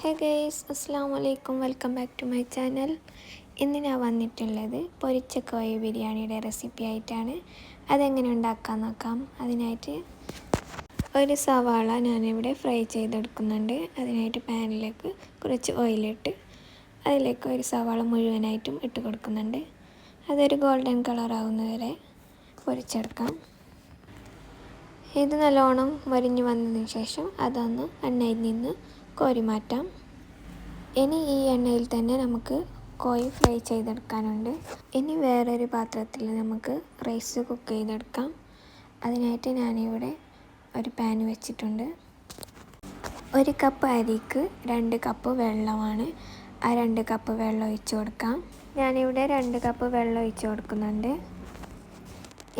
ഹേ guys അസ്സാം വലൈക്കും welcome back to my channel. ഇന്ന് ഞാൻ വന്നിട്ടുള്ളത് പൊരിച്ച കോഴി ബിരിയാണിയുടെ റെസിപ്പി ആയിട്ടാണ്. അതെങ്ങനെ ഉണ്ടാക്കാൻ നോക്കാം. അതിനായിട്ട് ഒരു സവാള ഞാനിവിടെ ഫ്രൈ ചെയ്തെടുക്കുന്നുണ്ട്. അതിനായിട്ട് പാനിലേക്ക് കുറച്ച് ഓയിലിട്ട് അതിലേക്ക് ഒരു സവാള മുഴുവനായിട്ടും ഇട്ട് കൊടുക്കുന്നുണ്ട്. അതൊരു ഗോൾഡൻ കളർ ആവുന്നവരെ പൊരിച്ചെടുക്കാം. ഇത് നല്ലോണം മരിഞ്ഞു വന്നതിന് ശേഷം അതൊന്ന് എണ്ണയിൽ നിന്ന് കോരി മാറ്റാം ഇനി ഈ എണ്ണയിൽ തന്നെ നമുക്ക് കോഴി ഫ്രൈ ചെയ്തെടുക്കാനുണ്ട്. ഇനി വേറൊരു പാത്രത്തിൽ നമുക്ക് റൈസ് കുക്ക് ചെയ്തെടുക്കാം. അതിനായിട്ട് ഞാനിവിടെ ഒരു പാൻ വെച്ചിട്ടുണ്ട്. ഒരു കപ്പ് അരിക്ക് രണ്ട് കപ്പ് വെള്ളമാണ്. ആ രണ്ട് കപ്പ് വെള്ളം ഒഴിച്ച് കൊടുക്കാം. ഞാനിവിടെ രണ്ട് കപ്പ് വെള്ളം ഒഴിച്ച് കൊടുക്കുന്നുണ്ട്.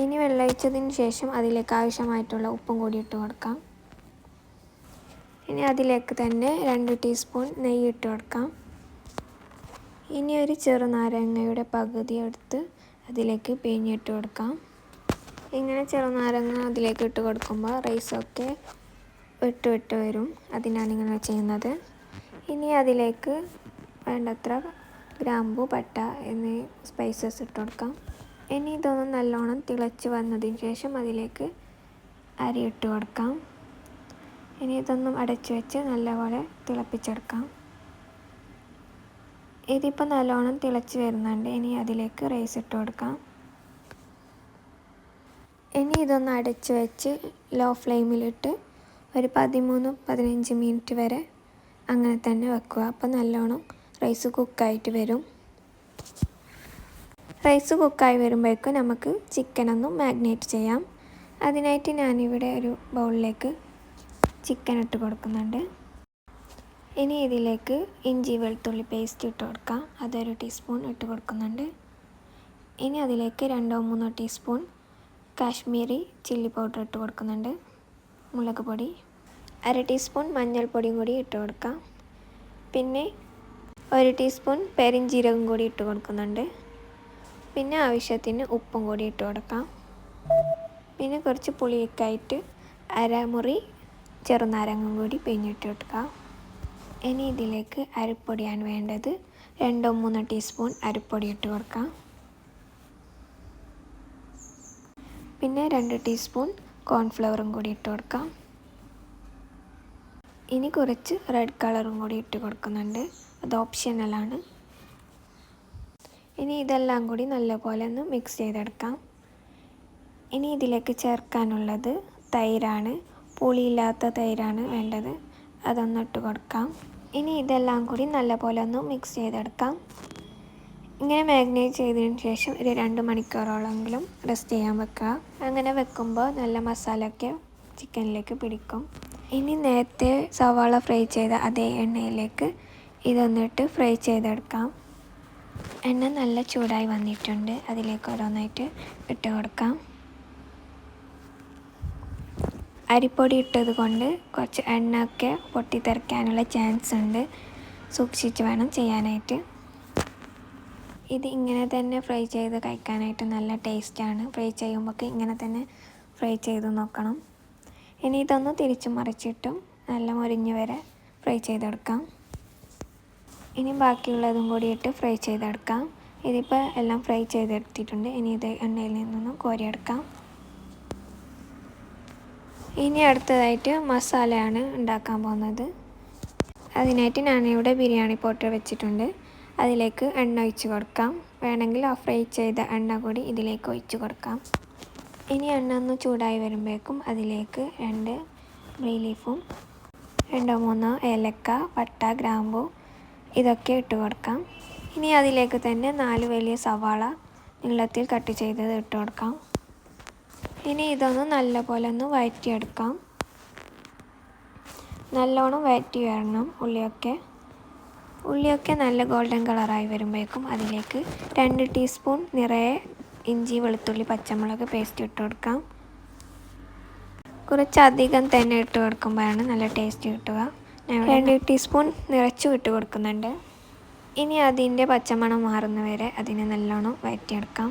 ഇനി വെള്ളം ഒഴിച്ചതിന് ശേഷം അതിലേക്ക് ആവശ്യമായിട്ടുള്ള ഉപ്പും കൂടി ഇട്ട് കൊടുക്കാം. ഇനി അതിലേക്ക് തന്നെ രണ്ട് ടീസ്പൂൺ നെയ്യ് ഇട്ട് കൊടുക്കാം. ഇനി ഒരു ചെറുനാരങ്ങയുടെ പകുതി എടുത്ത് അതിലേക്ക് പിഴിഞ്ഞിട്ട് കൊടുക്കാം. ഇങ്ങനെ ചെറുനാരങ്ങ അതിലേക്ക് ഇട്ട് കൊടുക്കുമ്പോൾ റൈസൊക്കെ വിട്ട് വിട്ട് വരും. അതിനാണ് ഇങ്ങനെ ചെയ്യുന്നത്. ഇനി അതിലേക്ക് വേണ്ടത്ര ഗ്രാമ്പു പട്ട എന്നീ സ്പൈസസ് ഇട്ട് കൊടുക്കാം. ഇനി ഇതൊന്ന് നല്ലോണം തിളച്ച് വന്നതിന് ശേഷം അതിലേക്ക് അരി ഇട്ട് കൊടുക്കാം. ഇനി ഇതൊന്നും അടച്ചു വെച്ച് നല്ലപോലെ തിളപ്പിച്ചെടുക്കാം. ഇതിപ്പോൾ നല്ലോണം തിളച്ച് വരുന്നുണ്ട്. ഇനി അതിലേക്ക് റൈസ് ഇട്ട് കൊടുക്കാം. ഇനി ഇതൊന്ന് അടച്ച് വെച്ച് ലോ ഫ്ലെയിമിലിട്ട് ഒരു പതിമൂന്ന് പതിനഞ്ച് മിനിറ്റ് വരെ അങ്ങനെ തന്നെ വെക്കുക. അപ്പോൾ നല്ലോണം റൈസ് കുക്കായിട്ട് വരും. റൈസ് കുക്കായി വരുമ്പോഴേക്കും നമുക്ക് ചിക്കനൊന്നും മാഗ്നേറ്റ് ചെയ്യാം. അതിനായിട്ട് ഞാനിവിടെ ഒരു ബൗളിലേക്ക് ചിക്കൻ ഇട്ട് കൊടുക്കുന്നുണ്ട്. ഇനി ഇതിലേക്ക് ഇഞ്ചി വെളുത്തുള്ളി പേസ്റ്റ് ഇട്ട് കൊടുക്കാം. അതൊരു ടീസ്പൂൺ ഇട്ട് കൊടുക്കുന്നുണ്ട്. ഇനി അതിലേക്ക് രണ്ടോ മൂന്നോ ടീസ്പൂൺ കാശ്മീരി ചില്ലി പൗഡർ ഇട്ട് കൊടുക്കുന്നുണ്ട്. മുളക് പൊടി. അര ടീസ്പൂൺ മഞ്ഞൾപ്പൊടിയും കൂടി ഇട്ട് കൊടുക്കാം. പിന്നെ ഒരു ടീസ്പൂൺ പെരിഞ്ചീരകം കൂടി ഇട്ട് കൊടുക്കുന്നുണ്ട്. പിന്നെ ആവശ്യത്തിന് ഉപ്പും കൂടി ഇട്ട് കൊടുക്കാം. പിന്നെ കുറച്ച് പുളിയൊക്കെ ആയിട്ട് അരമുറി ചെറുനാരങ്ങും കൂടി പിഴിഞ്ഞിട്ട് കൊടുക്കുക ഇനി ഇതിലേക്ക് അരിപ്പൊടിയാണ് വേണ്ടത്. രണ്ടോ മൂന്നോ ടീസ്പൂൺ അരിപ്പൊടി ഇട്ട് കൊടുക്കാം പിന്നെ രണ്ട് ടീസ്പൂൺ കോൺഫ്ലവറും കൂടി ഇട്ട് കൊടുക്കാം ഇനി കുറച്ച് റെഡ് കളറും കൂടി ഇട്ട് കൊടുക്കുന്നുണ്ട്. അത് ഓപ്ഷനലാണ് ഇനി ഇതെല്ലാം കൂടി നല്ലപോലെ ഒന്ന് മിക്സ് ചെയ്തെടുക്കാം. ഇനി ഇതിലേക്ക് ചേർക്കാനുള്ളത് തൈരാണ്. പുളിയില്ലാത്ത തൈരാണ് വേണ്ടത്. അതൊന്നിട്ട് കൊടുക്കാം. ഇനി ഇതെല്ലാം കൂടി നല്ലപോലെ ഒന്ന് മിക്സ് ചെയ്തെടുക്കാം. ഇങ്ങനെ മാഗ്നേറ്റ് ചെയ്തതിന് ശേഷം ഒരു രണ്ട് മണിക്കൂറോളെങ്കിലും റെസ്റ്റ് ചെയ്യാൻ വെക്കുക. അങ്ങനെ വെക്കുമ്പോൾ നല്ല മസാലയൊക്കെ ചിക്കനിലേക്ക് പിടിക്കും. ഇനി നേരത്തെ സവാള ഫ്രൈ ചെയ്ത അതേ എണ്ണയിലേക്ക് ഇതൊന്നിട്ട് ഫ്രൈ ചെയ്തെടുക്കാം. എണ്ണ നല്ല ചൂടായി വന്നിട്ടുണ്ട്. അതിലേക്ക് ഓരോന്നായിട്ട് ഇട്ട് കൊടുക്കാം. അരിപ്പൊടി ഇട്ടത് കൊണ്ട് കുറച്ച് എണ്ണയൊക്കെ പൊട്ടിത്തെറിക്കാനുള്ള ചാൻസ് ഉണ്ട്. സൂക്ഷിച്ച് വേണം ചെയ്യാനായിട്ട്. ഇത് ഇങ്ങനെ തന്നെ ഫ്രൈ ചെയ്ത് കഴിക്കാനായിട്ട് നല്ല ടേസ്റ്റാണ് ഫ്രൈ ചെയ്യുമ്പോൾ ഇങ്ങനെ തന്നെ ഫ്രൈ ചെയ്ത് നോക്കണം. ഇനി ഇതൊന്ന് തിരിച്ചു മറിച്ചിട്ടും നല്ല മുരിഞ്ഞ് വരെ ഫ്രൈ ചെയ്തെടുക്കാം. ഇനി ബാക്കിയുള്ളതും കൂടി ഇട്ട് ഫ്രൈ ചെയ്തെടുക്കാം. ഇതിപ്പോൾ എല്ലാം ഫ്രൈ ചെയ്തെടുത്തിട്ടുണ്ട്. ഇനി ഇത് എണ്ണയിൽ നിന്നൊന്ന് കോരിയെടുക്കാം. ഇനി അടുത്തതായിട്ട് മസാലയാണ് ഉണ്ടാക്കാൻ പോകുന്നത്. അതിനായിട്ട് ഞാനിവിടെ ബിരിയാണി പോട്ട് വെച്ചിട്ടുണ്ട്. അതിലേക്ക് എണ്ണ ഒഴിച്ച് കൊടുക്കാം. വേണമെങ്കിൽ ഫ്രൈ ചെയ്ത എണ്ണ കൂടി ഇതിലേക്ക് ഒഴിച്ച് കൊടുക്കാം. ഇനി എണ്ണ ഒന്ന് ചൂടായി വരുമ്പോഴേക്കും അതിലേക്ക് രണ്ട് ബ്രീ ലീഫും രണ്ടോ മൂന്നോ ഏലക്ക പട്ട ഗ്രാമ്പു ഇതൊക്കെ ഇട്ട് കൊടുക്കാം. ഇനി അതിലേക്ക് തന്നെ നാല് വലിയ സവാള നീളത്തിൽ കട്ട് ചെയ്തത് ഇട്ട് കൊടുക്കാം. ഇനി ഇതൊന്ന് നല്ലപോലെ ഒന്ന് വഴറ്റിയെടുക്കാം. നല്ലോണം വഴറ്റി വരണം ഉള്ളിയൊക്കെ. ഉള്ളിയൊക്കെ നല്ല ഗോൾഡൻ കളറായി വരുമ്പോഴേക്കും അതിലേക്ക് രണ്ട് ടീസ്പൂൺ നിറയെ ഇഞ്ചി വെളുത്തുള്ളി പച്ചമുളക് പേസ്റ്റ് ഇട്ട് കൊടുക്കാം. കുറച്ചധികം തന്നെ ഇട്ട് കൊടുക്കുമ്പോഴാണ് നല്ല ടേസ്റ്റ് കിട്ടുക. രണ്ട് ടീസ്പൂൺ നിറച്ചു ഇട്ട് കൊടുക്കുന്നുണ്ട്. ഇനി അതിന്റെ പച്ചമണം മാറുന്നവരെ അതിനെ നല്ലോണം വഴറ്റിയെടുക്കാം.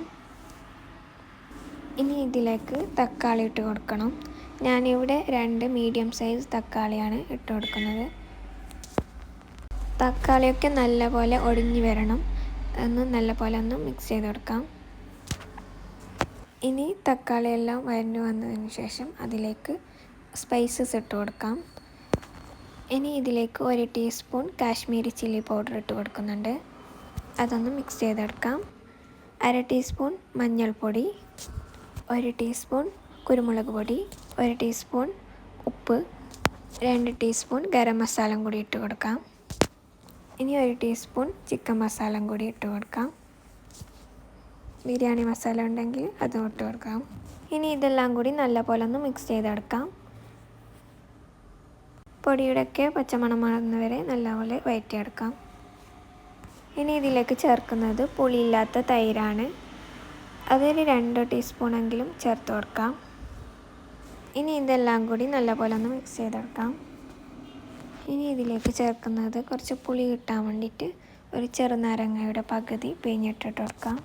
ഇനി ഇതിലേക്ക് തക്കാളി ഇട്ട് കൊടുക്കണം. ഞാനിവിടെ രണ്ട് മീഡിയം സൈസ് തക്കാളിയാണ് ഇട്ട് കൊടുക്കുന്നത്. തക്കാളിയൊക്കെ നല്ലപോലെ ഒടിഞ്ഞു വരണം. ഒന്ന് നല്ലപോലെ ഒന്ന് മിക്സ് ചെയ്ത് കൊടുക്കാം. ഇനി തക്കാളിയെല്ലാം വരഞ്ഞു വന്നതിന് ശേഷം അതിലേക്ക് സ്പൈസസ് ഇട്ട് കൊടുക്കാം. ഇനി ഇതിലേക്ക് ഒരു ടീസ്പൂൺ കാശ്മീരി ചില്ലി പൗഡർ ഇട്ട് കൊടുക്കുന്നുണ്ട്. അതൊന്ന് മിക്സ് ചെയ്തെടുക്കാം. അര ടീസ്പൂൺ മഞ്ഞൾപ്പൊടി. ഒരു ടീസ്പൂൺ കുരുമുളക് പൊടി ഒരു ടീസ്പൂൺ ഉപ്പ് രണ്ട് ടീസ്പൂൺ ഗരം മസാലയും കൂടി ഇട്ട് കൊടുക്കാം. ഇനി ഒരു ടീസ്പൂൺ ചിക്കൻ മസാലയും കൂടി ഇട്ട് കൊടുക്കാം. ബിരിയാണി മസാല ഉണ്ടെങ്കിൽ അതും ഇട്ട് കൊടുക്കാം. ഇനി ഇതെല്ലാം കൂടി നല്ലപോലെ ഒന്ന് മിക്സ് ചെയ്തെടുക്കാം. പൊടിയുടെയൊക്കെ പച്ചമണം മാറുന്നവരെ നല്ലപോലെ വയറ്റിയെടുക്കാം. ഇനി ഇതിലേക്ക് ചേർക്കുന്നത് പുളിയില്ലാത്ത തൈരാണ്. അതൊരു രണ്ട് ടീസ്പൂണെങ്കിലും ചേർത്ത് കൊടുക്കാം. ഇനി ഇതെല്ലാം കൂടി നല്ലപോലെ ഒന്ന് മിക്സ് ചെയ്തെടുക്കാം. ഇനി ഇതിലേക്ക് ചേർക്കുന്നത് കുറച്ച് പുളി കിട്ടാൻ വേണ്ടിയിട്ട് ഒരു ചെറുനാരങ്ങയുടെ പകുതി പിഴിഞ്ഞിട്ടിട്ട് കൊടുക്കാം.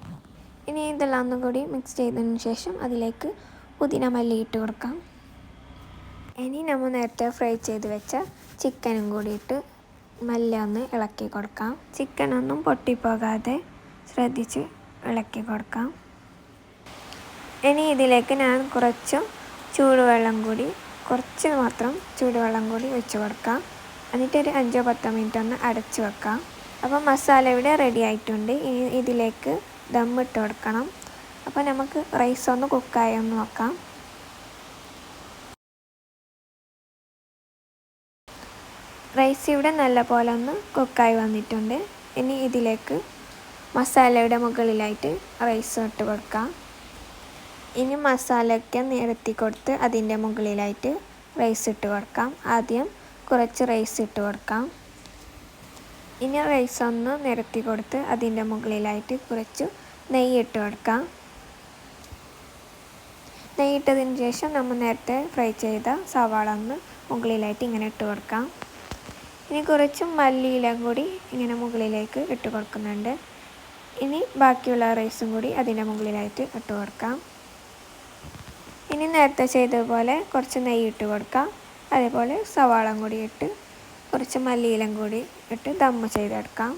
ഇനി ഇതെല്ലാം ഒന്നും കൂടി മിക്സ് ചെയ്തതിന് ശേഷം അതിലേക്ക് പുതിന മല്ലി ഇട്ട് കൊടുക്കാം. ഇനി നമ്മൾ നേരത്തെ ഫ്രൈ ചെയ്ത് വെച്ച ചിക്കനും കൂടി ഇട്ട് മെല്ലെ ഒന്ന് ഇളക്കി കൊടുക്കാം. ചിക്കനൊന്നും പൊട്ടിപ്പോകാതെ ശ്രദ്ധിച്ച് ഇളക്കി കൊടുക്കാം. ഇനി ഇതിലേക്ക് ഞാൻ കുറച്ച് ചൂടുവെള്ളം കൂടി കുറച്ച് മാത്രം ചൂടുവെള്ളം കൂടി ഒഴിച്ച് കൊടുക്കാം. എന്നിട്ട് ഒരു അഞ്ചോ പത്തോ മിനിറ്റ് ഒന്ന് അടച്ച് വെക്കാം. അപ്പോൾ മസാല ഇവിടെ റെഡി ആയിട്ടുണ്ട്. ഇനി ഇതിലേക്ക് ദമ്മിട്ട് കൊടുക്കണം. അപ്പോൾ നമുക്ക് റൈസ് ഒന്ന് കുക്കായി ഒന്ന് നോക്കാം. റൈസ് ഇവിടെ നല്ല പോലെ ഒന്ന് കുക്കായി വന്നിട്ടുണ്ട്. ഇനി ഇതിലേക്ക് മസാലയുടെ മുകളിലായിട്ട് റൈസ് ഇട്ട് കൊടുക്കാം. ഇനി മസാലയൊക്കെ നിരത്തി കൊടുത്ത് അതിന്റെ മുകളിലായിട്ട് റൈസ് ഇട്ട് കൊടുക്കാം. ആദ്യം കുറച്ച് റൈസ് ഇട്ട് കൊടുക്കാം. ഇനി റൈസ് ഒന്ന് നിരത്തി കൊടുത്ത് അതിന്റെ മുകളിലായിട്ട് കുറച്ച് നെയ്യ് ഇട്ട് കൊടുക്കാം. നെയ്യ് ഇട്ടതിന് ശേഷം നമ്മൾ നേരത്തെ ഫ്രൈ ചെയ്ത സവാള ഒന്ന് മുകളിലായിട്ട് ഇങ്ങനെ ഇട്ട് കൊടുക്കാം. ഇനി കുറച്ച് മല്ലിയില കൂടി ഇങ്ങനെ മുകളിലേക്ക് ഇട്ട് കൊടുക്കുന്നുണ്ട്. ഇനി ബാക്കിയുള്ള റൈസും കൂടി അതിന്റെ മുകളിലായിട്ട് ഇട്ട് കൊടുക്കാം. ഇനി നേരത്തെ ചെയ്തതുപോലെ കുറച്ച് നെയ്യ് ഇട്ട് കൊടുക്കാം. അതേപോലെ സവാളം കൂടി ഇട്ട് കുറച്ച് മല്ലിയിലം കൂടി ഇട്ട് ദമ്മ് ചെയ്തെടുക്കാം.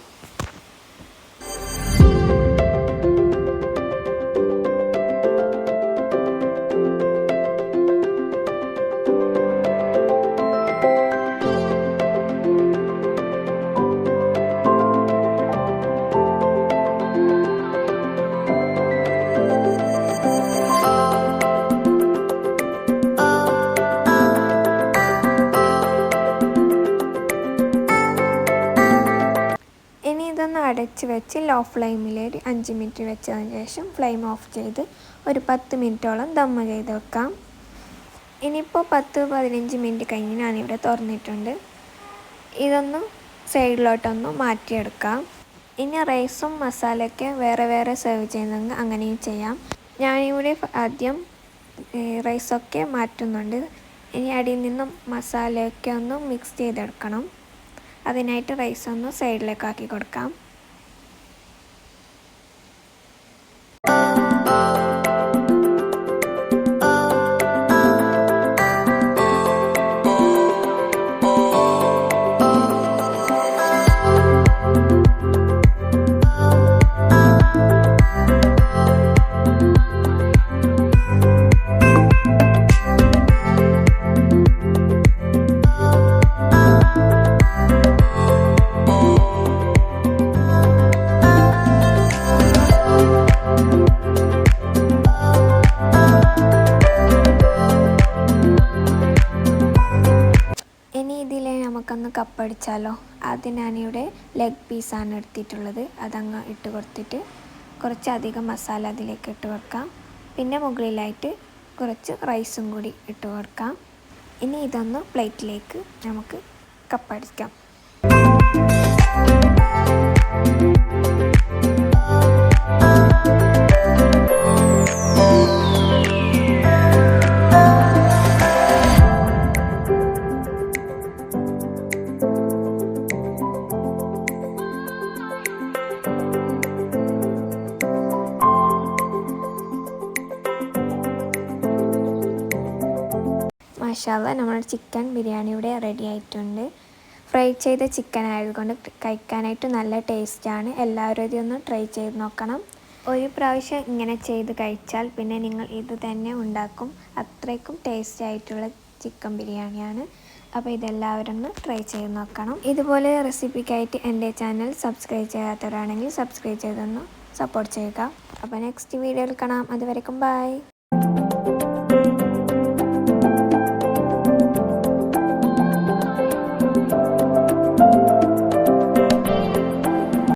അടച്ച് വെച്ച് ലോ ഫ്ലെയിമിൽ ഒരു അഞ്ച് മിനിറ്റ് വെച്ചതിന് ശേഷം ഫ്ലെയിം ഓഫ് ചെയ്ത് ഒരു പത്ത് മിനിറ്റോളം ദമ്മ ചെയ്ത് വെക്കാം. ഇനിയിപ്പോൾ പത്ത് പതിനഞ്ച് മിനിറ്റ് കഴിഞ്ഞ് ഞാനിവിടെ തുറന്നിട്ടുണ്ട്. ഇതൊന്ന് സൈഡിലോട്ടൊന്ന് മാറ്റിയെടുക്കാം. ഇനി റൈസും മസാലയൊക്കെ വേറെ വേറെ സെർവ് ചെയ്യുന്നെങ്കിൽ അങ്ങനെയും ചെയ്യാം. ഞാനിവിടെ ആദ്യം റൈസൊക്കെ മാറ്റുന്നുണ്ട്. ഇനി അടിയിൽ നിന്നും മസാലയൊക്കെ ഒന്ന് മിക്സ് ചെയ്തെടുക്കണം. അതിനായിട്ട് റൈസ് ഒന്ന് സൈഡിലേക്ക് ആക്കി കൊടുക്കാം. കപ്പടിച്ചാലോ? ആദ്യം ഞാനിവിടെ ലെഗ് പീസാണ് എടുത്തിട്ടുള്ളത്. അതങ്ങ് ഇട്ട് കൊടുത്തിട്ട് കുറച്ചധികം മസാല അതിലേക്ക് ഇട്ട് കൊടുക്കാം. പിന്നെ മുകളിലായിട്ട് കുറച്ച് റൈസും കൂടി ഇട്ട് കൊടുക്കാം. ഇനി ഇതൊന്ന് പ്ലേറ്റിലേക്ക് നമുക്ക് കപ്പടിക്കാം. മാഷാല്ല നമ്മുടെ ചിക്കൻ ബിരിയാണി ഇവിടെ റെഡി ആയിട്ടുണ്ട്. ഫ്രൈ ചെയ്ത ചിക്കൻ ആയതുകൊണ്ട് കഴിക്കാനായിട്ട് നല്ല ടേസ്റ്റാണ് എല്ലാവരും ഇതൊന്ന് ട്രൈ ചെയ്ത് നോക്കണം. ഒരു പ്രാവശ്യം ഇങ്ങനെ ചെയ്ത് കഴിച്ചാൽ പിന്നെ നിങ്ങൾ ഇത് തന്നെ ഉണ്ടാക്കും. അത്രയ്ക്കും ടേസ്റ്റി ആയിട്ടുള്ള ചിക്കൻ ബിരിയാണിയാണ് അപ്പോൾ ഇതെല്ലാവരും ഒന്ന് ട്രൈ ചെയ്ത് നോക്കണം. ഇതുപോലെ റെസിപ്പിക്കായിട്ട് എന്റെ ചാനൽ സബ്സ്ക്രൈബ് ചെയ്യാത്തവരാണെങ്കിൽ സബ്സ്ക്രൈബ് ചെയ്തൊന്ന് സപ്പോർട്ട് ചെയ്യുക. അപ്പോൾ നെക്സ്റ്റ് വീഡിയോയിൽ കാണാം. അതുവരെക്കും ബൈ